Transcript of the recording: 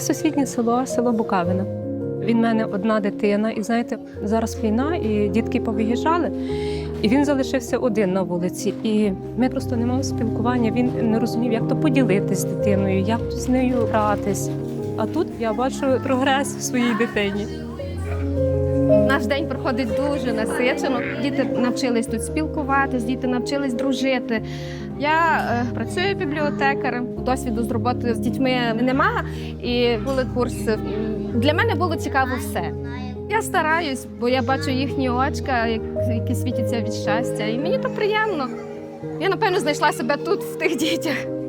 сусіднє село, село Букавина. Він мене одна дитина, і знаєте, зараз війна, і дітки повиїжджали, і він залишився один на вулиці. І ми просто не мали спілкування. Він не розумів, як то поділитись з дитиною, як з нею гратись. А тут я бачу прогрес в своїй дитині. Наш день проходить дуже насичено. Діти навчились тут спілкуватись, діти навчились дружити. Я е, працюю бібліотекарем, досвіду з роботи з дітьми нема. І були курси. Для мене було цікаво все. Я стараюсь, бо я бачу їхні очка, які світяться від щастя, і мені то приємно. Я напевно знайшла себе тут, в тих дітях.